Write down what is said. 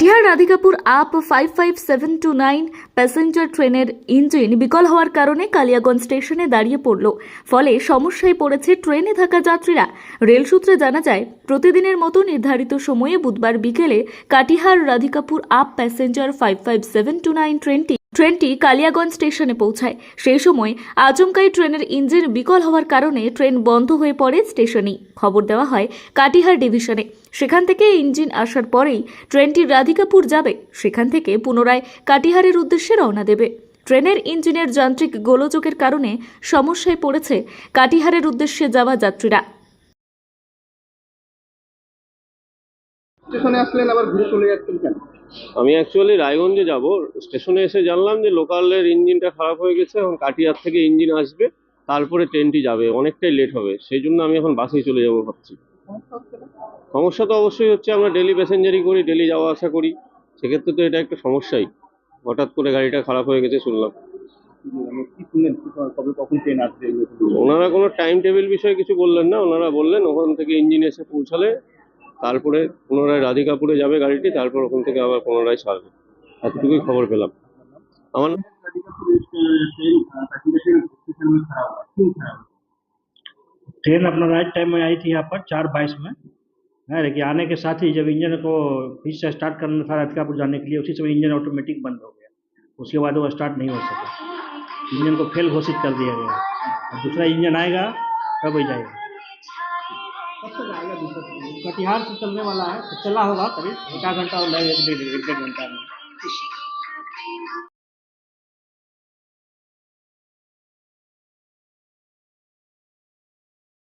টিহার Radhikapur up five five seven two nine passenger ট্রেনের engine বিকল হওয়ার কারণে কালিয়াগঞ্জ স্টেশনে দাঁড়িয়ে পড়ল। ফলে সমস্যায় পড়েছে ট্রেনে থাকা যাত্রীরা। রেল সূত্রে জানা যায়, প্রতিদিনের মতো নির্ধারিত সময়ে বুধবার বিকেলে Katihar Radhikapur up passenger five five seven two nine ট্রেনটি ট্রেনটি কালিয়াগঞ্জ স্টেশনে পৌঁছায়। সেই সময় আচমকাই ট্রেনের ইঞ্জিন বিকল হওয়ার কারণে ট্রেন বন্ধ হয়ে পড়ে স্টেশনেই। খবর দেওয়া হয় কাটিহার ডিভিশনে। সেখান থেকে ইঞ্জিন আসার পরেই ট্রেনটি রাধিকাপুর যাবে। সেখান থেকে পুনরায় কাটিহারের উদ্দেশ্যে রওনা দেবে। ট্রেনের ইঞ্জিনের যান্ত্রিক গোলযোগের কারণে সমস্যায় পড়েছে কাটিহারের উদ্দেশ্যে যাওয়া যাত্রীরা। স্টেশনে আসলেন আবার ঘুরে চলে যাচ্ছেন কেন? আমি অ্যাকচুয়ালি রায়গঞ্জে যাব। স্টেশনে এসে জানলাম যে লোকালের ইঞ্জিনটা খারাপ হয়ে গেছে এবং কাটিয়ার থেকে ইঞ্জিন আসবে তারপরে ট্রেনটি যাবে অনেকটাই লেট হবে। সেই জন্য আমি এখন বাসেই চলে যাব ভাবছি। সমস্যা তো অবশ্যই হচ্ছে আমরা ডেলি প্যাসেঞ্জারই করি ডেলি যাওয়া আসা করি। সেক্ষেত্রে তো এটা একটা সমস্যাই। হঠাৎ করে গাড়িটা খারাপ হয়ে গেছে শুনলাম। মানে। ওনারা কোনো টাইম টেবিল বিষয়ে কিছু বললেন না। ওনারা বললেন ওখান থেকে ইঞ্জিন এসে পৌঁছালে তারপরে পুনরায় রাধিকাপুরে যাবে গাড়িটি তারপর ওখান থেকে আবার পুনরায় ছাড়বে এতটুকুই খবর পেলাম আমার নাম ट्रेन अपना राइट टाइम में आई थी यहाँ पर चार बाईस में है लेकिन आने के साथ ही जब इंजन को फिर से स्टार्ट करना था राधिकापुर जाने के लिए उसी समय इंजन ऑटोमेटिक बंद हो गया उसके बाद वो स्टार्ट नहीं हो सका इंजन को फेल घोषित कर दिया गया और दूसरा इंजन आएगा तब ही जाएगा कटिहार से तो चलने वाला है तो चला होगा करीब एक घंटा और लगेगा डेढ़ घंटा में।